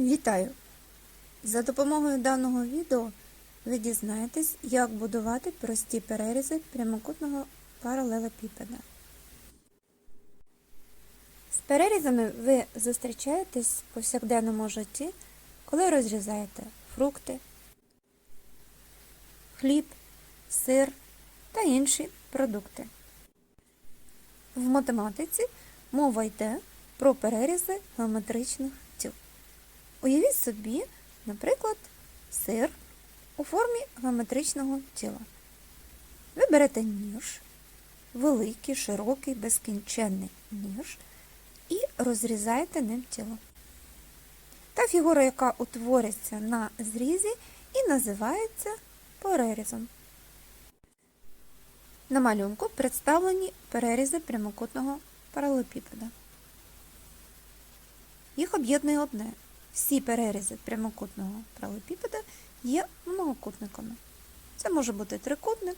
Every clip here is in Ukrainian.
Вітаю! За допомогою даного відео ви дізнаєтесь, як будувати прості перерізи прямокутного паралелепіпеда. З перерізами ви зустрічаєтесь в повсякденному житті, коли розрізаєте фрукти, хліб, сир та інші продукти. В математиці мова йде про перерізи геометричних. Уявіть собі, наприклад, сир у формі геометричного тіла. Ви берете ніж, великий, широкий, безкінченний ніж, і розрізаєте ним тіло. Та фігура, яка утвориться на зрізі, і називається перерізом. На малюнку представлені перерізи прямокутного паралелепіпеда. Їх об'єднує одне. Всі перерізи прямокутного паралелепіпеда є многокутниками. Це може бути трикутник,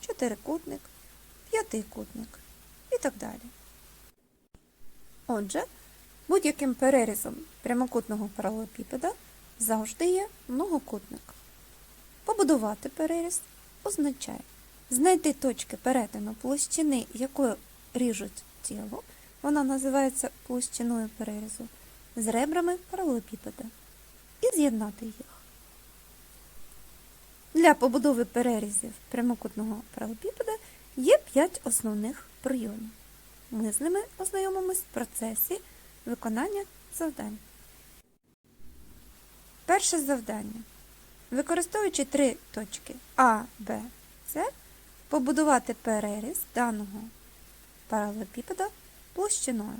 чотирикутник, п'ятикутник і так далі. Отже, будь-яким перерізом прямокутного паралелепіпеда завжди є многокутник. Побудувати переріз означає знайти точки перетину площини, якою ріжуть тіло, вона називається площиною перерізу, з ребрами паралелепіпеда і з'єднати їх. Для побудови перерізів прямокутного паралелепіпеда є 5 основних прийомів. Ми з ними ознайомимось в процесі виконання завдань. Перше завдання. Використовуючи три точки А, Б, С, побудувати переріз даного паралелепіпеда площиною.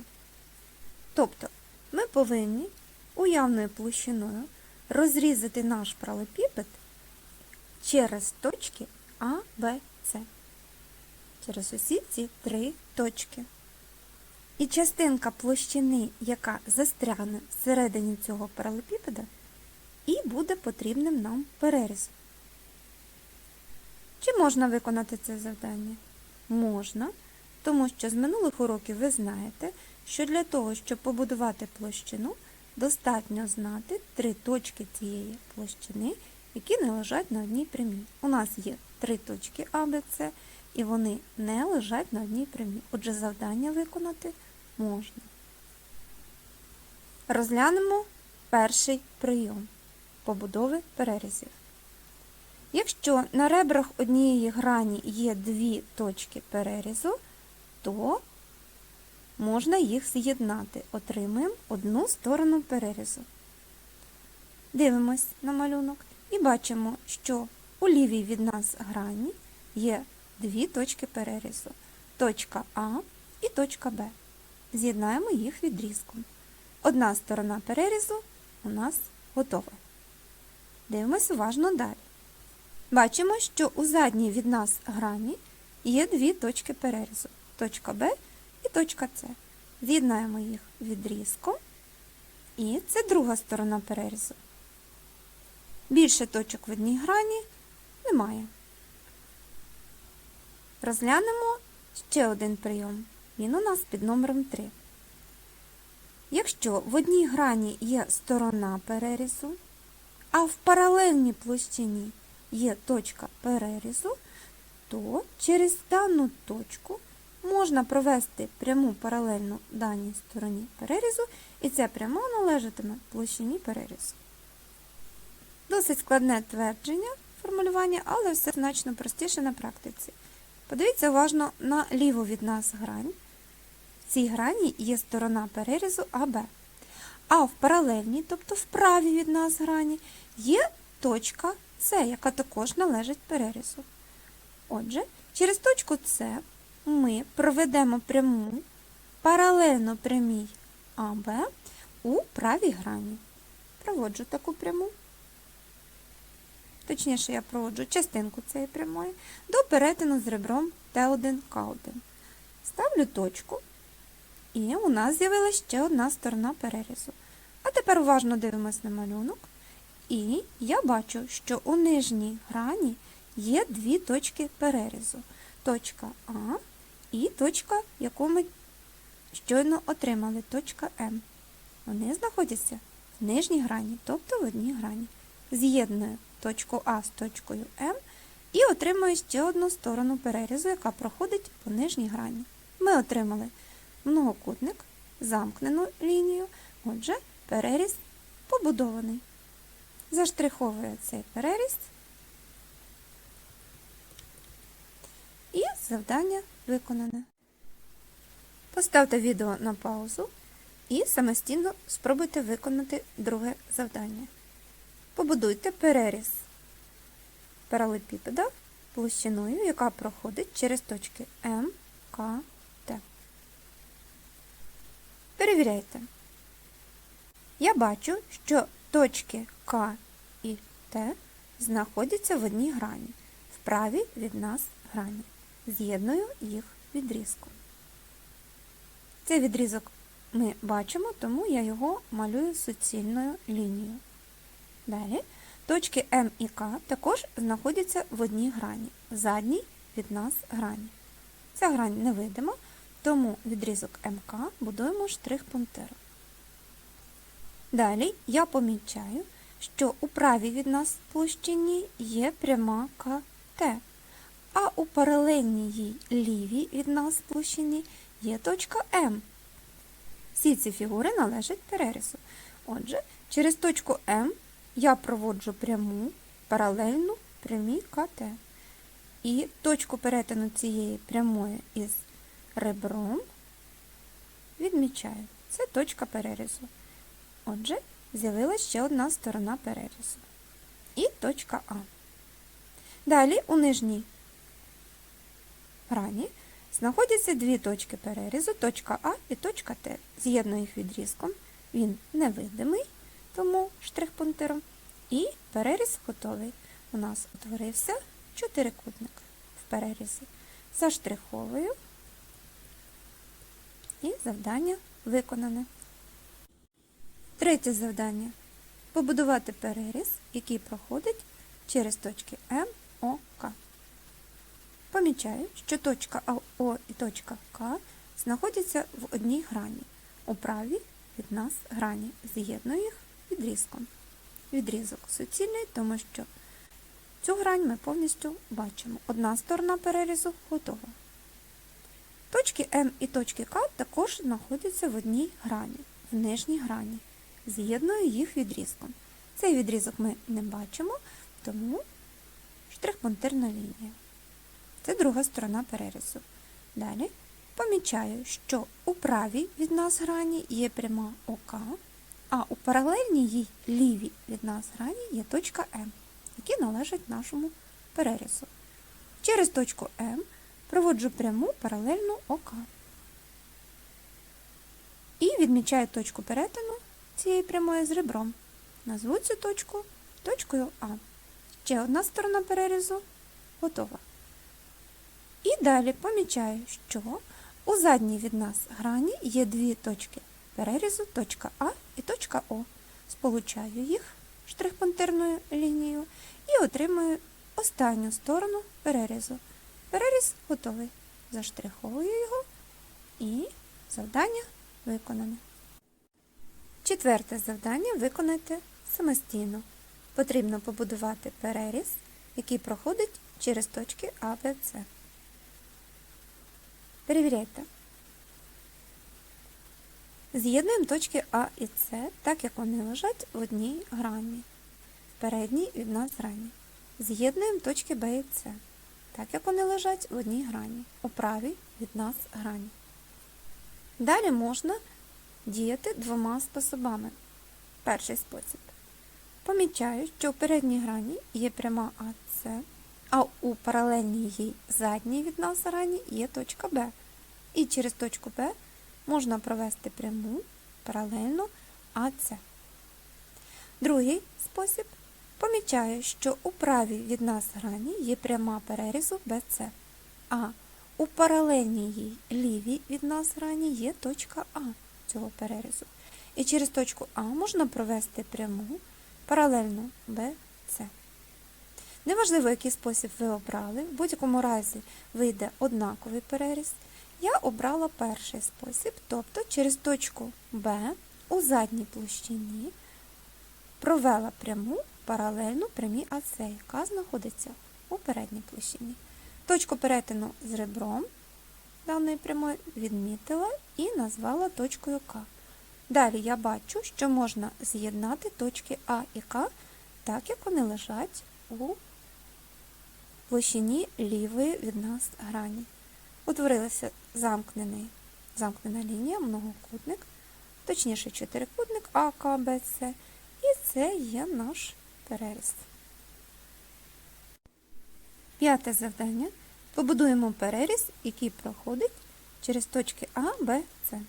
Тобто ми повинні уявною площиною розрізати наш паралелепіпед через точки А, Б, С. Через усі ці три точки. І частинка площини, яка застрягне всередині цього паралелепіпеда, і буде потрібним нам перерізом. Чи можна виконати це завдання? Можна, тому що з минулих уроків ви знаєте, що для того, щоб побудувати площину, достатньо знати три точки цієї площини, які не лежать на одній прямій. У нас є три точки А, Б, С, і вони не лежать на одній прямій. Отже, завдання виконати можна. Розглянемо перший прийом побудови перерізів. Якщо на ребрах однієї грані є дві точки перерізу, то можна їх з'єднати. Отримуємо одну сторону перерізу. Дивимось на малюнок і бачимо, що у лівій від нас грані є дві точки перерізу. Точка А і точка Б. З'єднаємо їх відрізком. Одна сторона перерізу у нас готова. Дивимось уважно далі. Бачимо, що у задній від нас грані є дві точки перерізу точка Б точка С. З'єднаємо їх відрізком, і це друга сторона перерізу. Більше точок в одній грані немає. Розглянемо ще один прийом. Він у нас під номером 3. Якщо в одній грані є сторона перерізу, а в паралельній площині є точка перерізу, то через дану точку можна провести пряму паралельну даній стороні перерізу, і ця пряма належатиме площині перерізу. Досить складне твердження формулювання, але все значно простіше на практиці. Подивіться уважно на ліву від нас грань. В цій грані є сторона перерізу АБ. А в паралельній, тобто в правій від нас грані, є точка С, яка також належить перерізу. Отже, через точку С ми проведемо пряму паралельно прямій АБ у правій грані. Проводжу таку пряму. Точніше, я проводжу частинку цієї прямої до перетину з ребром Т1К1. Ставлю точку, і у нас з'явилася ще одна сторона перерізу. А тепер уважно дивимося на малюнок. І я бачу, що у нижній грані є дві точки перерізу. Точка А і точка, яку ми щойно отримали, точка М. Вони знаходяться в нижній грані, тобто в одній грані. З'єдную точку А з точкою М і отримую ще одну сторону перерізу, яка проходить по нижній грані. Ми отримали многокутник, замкнену лінію, отже, переріз побудований. Заштриховую цей переріз і завдання виконане. Поставте відео на паузу і самостійно спробуйте виконати друге завдання. Побудуйте переріз паралепіпеда площиною, яка проходить через точки М, К, Т. Перевіряйте. Я бачу, що точки К і Т знаходяться в одній грані, в правій від нас грані. З'єдную їх відрізком. Цей відрізок ми бачимо, тому я його малюю суцільною лінією. Далі точки М і К також знаходяться в одній грані, задній від нас грані. Ця грань невидима, тому відрізок МК будуємо штрих-пунктиром. Далі я помічаю, що у правій від нас площині є пряма КТ, а у паралельній лівій від нас площині є точка М. Всі ці фігури належать перерізу. Отже, через точку М я проводжу пряму паралельну прямій КТ. І точку перетину цієї прямої із ребром відмічаю. Це точка перерізу. Отже, з'явилася ще одна сторона перерізу. І точка А. Далі у нижній грані знаходяться дві точки перерізу, точка А і точка Т. З'єдную їх відрізком. Він невидимий, тому штрих-пунктиром. І переріз готовий. У нас утворився чотирикутник в перерізі. Заштриховую і завдання виконане. Третє завдання. Побудувати переріз, який проходить через точки М, О, К. Помічаю, що точка О і точка К знаходяться в одній грані. У правій від нас грані. З'єдную їх відрізком. Відрізок суцільний, тому що цю грань ми повністю бачимо. Одна сторона перерізу готова. Точки М і точки К також знаходяться в одній грані, в нижній грані. З'єдную їх відрізком. Цей відрізок ми не бачимо, тому штрих-пунктирна лінія. Це друга сторона перерізу. Далі помічаю, що у правій від нас грані є пряма ОК, а у паралельній їй лівій від нас грані є точка М, які належать нашому перерізу. Через точку М проводжу пряму паралельну ОК. І відмічаю точку перетину цієї прямої з ребром. Назву цю точку точкою А. Ще одна сторона перерізу готова. І далі помічаю, що у задній від нас грані є дві точки перерізу, точка А і точка О. Сполучаю їх штрих-пунктирною лінією і отримую останню сторону перерізу. Переріз готовий. Заштриховую його і завдання виконане. Четверте завдання виконайте самостійно. Потрібно побудувати переріз, який проходить через точки А, Б, С. Перевіряйте. З'єднуємо точки А і С, так як вони лежать в одній грані. Передній від нас грані. З'єднуємо точки Б і С, так як вони лежать в одній грані. У правій від нас грані. Далі можна діяти двома способами. Перший спосіб. Помічаю, що у передній грані є пряма АС, а у паралельній їй задній від нас грані є точка Б. І через точку Б можна провести пряму паралельно АС. Другий спосіб. Помічаю, що у правій від нас грані є пряма перерізу BC, а у паралельній їй лівій від нас грані є точка А цього перерізу. І через точку А можна провести пряму паралельно BC. Неважливо, який спосіб ви обрали, в будь-якому разі вийде однаковий переріз. Я обрала перший спосіб, тобто через точку Б у задній площині провела пряму паралельну прямій АС, яка знаходиться у передній площині. Точку перетину з ребром даної прямої відмітила і назвала точкою К. Далі я бачу, що можна з'єднати точки А і К, так як вони лежать у площині лівої від нас грані. Утворилася замкнений, замкнена лінія, многокутник, точніше чотирикутник А, К, Б, С, і це є наш переріз. П'яте завдання. Побудуємо переріз, який проходить через точки А, Б, С.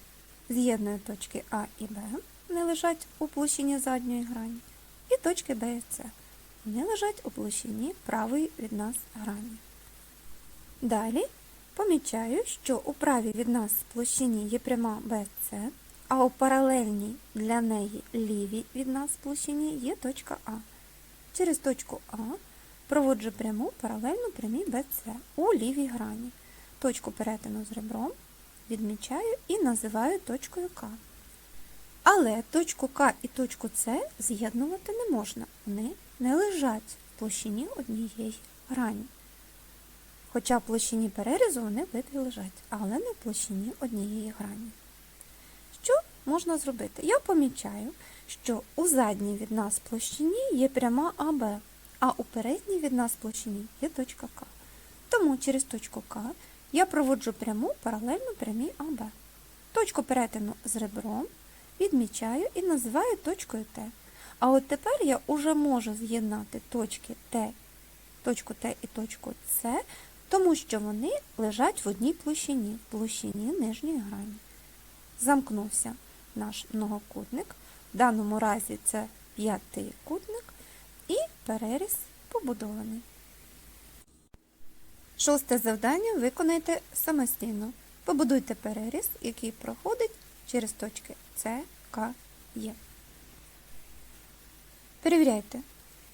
З'єднує точки А і Б, вони лежать у площині задньої грані, і точки Б і С. Вони лежать у площині правої від нас грані. Далі помічаю, що у правій від нас площині є пряма BC, а у паралельній для неї лівій від нас площині є точка А. Через точку А проводжу пряму паралельну прямій BC у лівій грані. Точку перетину з ребром відмічаю і називаю точкою К. Але точку К і точку С з'єднувати не можна. Вони не лежать в площині однієї грані. Хоча в площині перерізу вони обидві лежать, але не в площині однієї грані. Що можна зробити? Я помічаю, що у задній від нас площині є пряма АБ, а у передній від нас площині є точка К. Тому через точку К я проводжу пряму паралельну прямій АБ. Точку перетину з ребром відмічаю і називаю точкою Т. А от тепер я вже можу з'єднати точки Т, точку Т і точку С, тому що вони лежать в одній площині, площині нижньої грані. Замкнувся наш многокутник, в даному разі це п'ятикутник, і переріз побудований. Шосте завдання виконайте самостійно. Побудуйте переріз, який проходить через точки С, К, Є. Перевіряйте.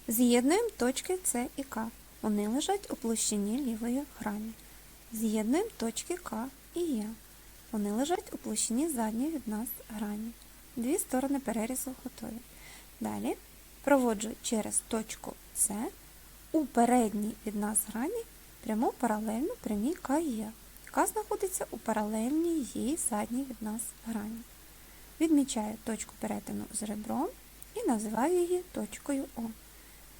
З'єднуємо точки С і К. Вони лежать у площині лівої грані. З'єднуємо точки К і Є. Вони лежать у площині задньої від нас грані. Дві сторони перерізу готові. Далі проводжу через точку С у передній від нас грані пряму паралельну прямій К і яка знаходиться у паралельній їй задній від нас грані. Відмічаю точку перетину з ребром і називаю її точкою О.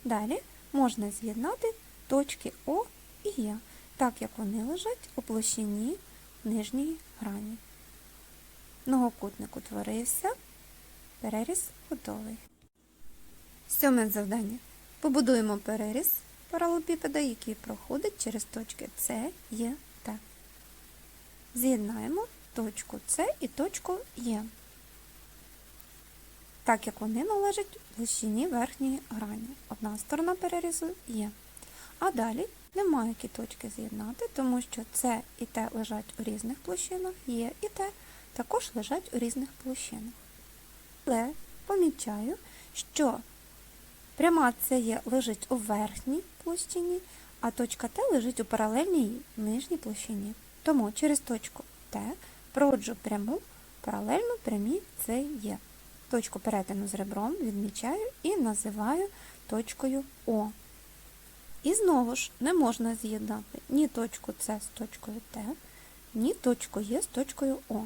Далі можна з'єднати точки О і Є, так як вони лежать у площині нижньої грані. Многокутник утворився, переріз готовий. Сьоме завдання. Побудуємо переріз паралелепіпеда, який проходить через точки С, Є, Т. З'єднаємо точку С і точку Є так як вони належать площині верхньої грані. Одна сторона перерізу є. А далі немає які точки з'єднати, тому що С і Т лежать у різних площинах, Є і Т також лежать у різних площинах. Але помічаю, що пряма С є лежить у верхній площині, а точка Т лежить у паралельній нижній площині. Тому через точку Т проводжу пряму паралельну прямій С є. Точку перетину з ребром відмічаю і називаю точкою О. І знову ж не можна з'єднати ні точку С з точкою Т, ні точку Е з точкою О.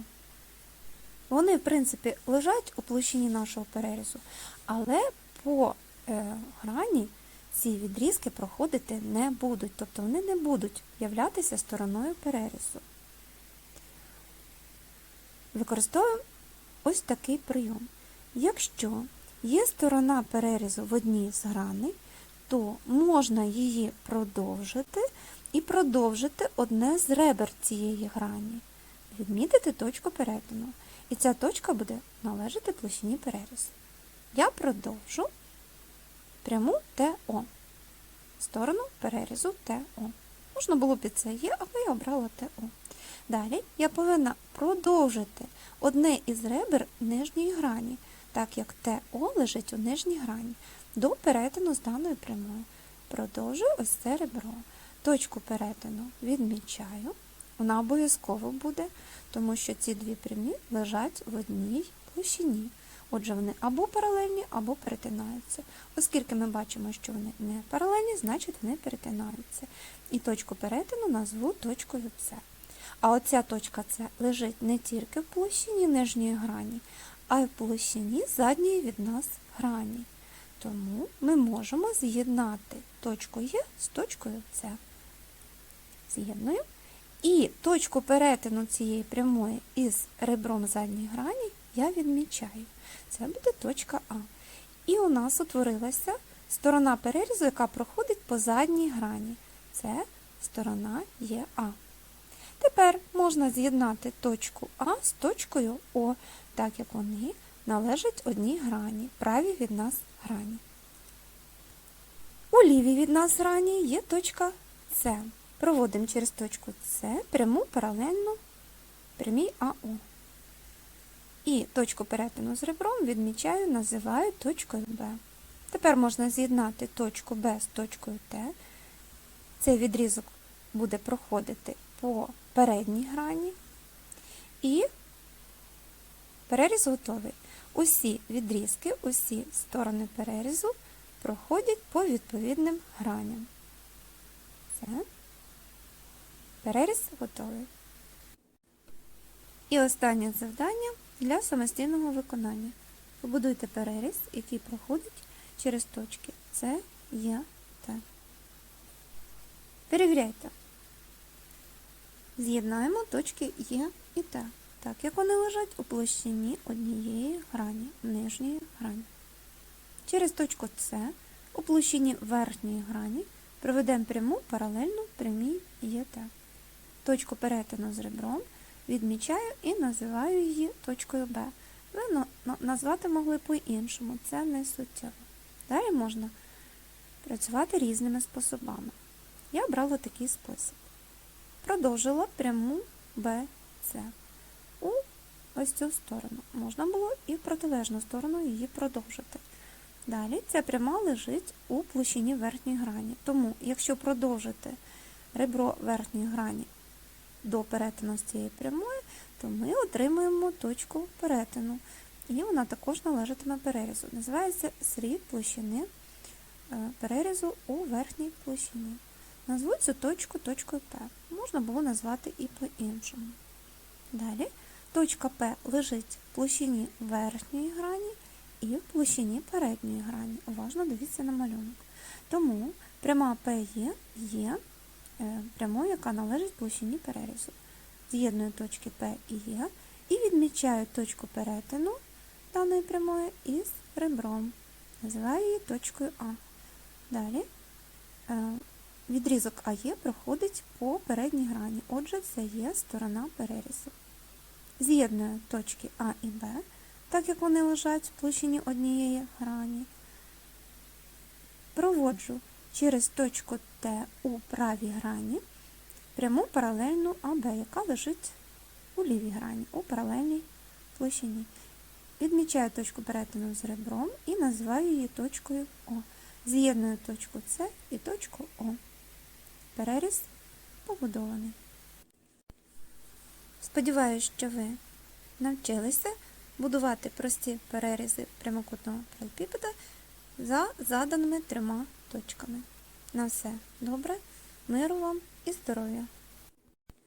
Вони, в принципі, лежать у площині нашого перерізу, але по е, грані ці відрізки проходити не будуть, тобто вони не будуть являтися стороною перерізу. Використовуємо ось такий прийом. Якщо є сторона перерізу в одній з граней, то можна її продовжити і продовжити одне з ребер цієї грані, відмітити точку перетину. І ця точка буде належати площині перерізу. Я продовжу пряму ТО, сторону перерізу ТО. Можна було під це є, але я обрала ТО. Далі я повинна продовжити одне із ребер нижньої грані так як ТО лежить у нижній грані, до перетину з даною прямою. Продовжую ось це ребро. Точку перетину відмічаю. Вона обов'язково буде, тому що ці дві прямі лежать в одній площині. Отже, вони або паралельні, або перетинаються. Оскільки ми бачимо, що вони не паралельні, значить вони перетинаються. І точку перетину назву точкою С. А оця точка С лежить не тільки в площині нижньої грані, а й в площині задньої від нас грані. Тому ми можемо з'єднати точку Е з точкою С. З'єднуємо. І точку перетину цієї прямої із ребром задньої грані я відмічаю. Це буде точка А. І у нас утворилася сторона перерізу, яка проходить по задній грані. Це сторона ЄА. Тепер можна з'єднати точку А з точкою О, так як вони належать одній грані, правій від нас грані. У лівій від нас грані є точка С. Проводимо через точку С пряму паралельну прямій АО. І точку перетину з ребром відмічаю, називаю точкою Б. Тепер можна з'єднати точку Б з точкою Т. Цей відрізок буде проходити по передній грані. І переріз готовий. Усі відрізки, усі сторони перерізу проходять по відповідним граням. Все. Переріз готовий. І останнє завдання для самостійного виконання. Побудуйте переріз, який проходить через точки С, Є, Т. Перевіряйте. З'єднаємо точки Є і Т, так як вони лежать у площині однієї грані, нижньої грані. Через точку С у площині верхньої грані проведемо пряму паралельну прямій ЄТ. Точку перетину з ребром відмічаю і називаю її точкою Б. Ви назвати могли по-іншому, це не суттєво. Далі можна працювати різними способами. Я обрала такий спосіб. Продовжила пряму BC у ось цю сторону. Можна було і в протилежну сторону її продовжити. Далі ця пряма лежить у площині верхньої грані. Тому, якщо продовжити ребро верхньої грані до перетину з цієї прямої, то ми отримуємо точку перетину. І вона також належатиме перерізу. Називається сріб площини е, перерізу у верхній площині. Назву цю точку точкою П. Можна було назвати і по-іншому. Далі точка П лежить в площині верхньої грані і в площині передньої грані. Уважно дивіться на малюнок. Тому пряма ПЕ є е, прямою, яка належить площині перерізу. З'єдную точки П і Е і відмічаю точку перетину даної прямої із ребром. Називаю її точкою А. Далі е, відрізок АЕ проходить по передній грані, отже, це є сторона перерізу. З'єдную точки А і Б, так як вони лежать в площині однієї грані. Проводжу через точку Т у правій грані пряму паралельну АБ, яка лежить у лівій грані, у паралельній площині. Відмічаю точку перетину з ребром і називаю її точкою О. З'єдную точку С і точку О. Переріз побудований. Сподіваюсь, що ви навчилися будувати прості перерізи прямокутного паралепіпеда за заданими трьома точками. На все добре, миру вам і здоров'я!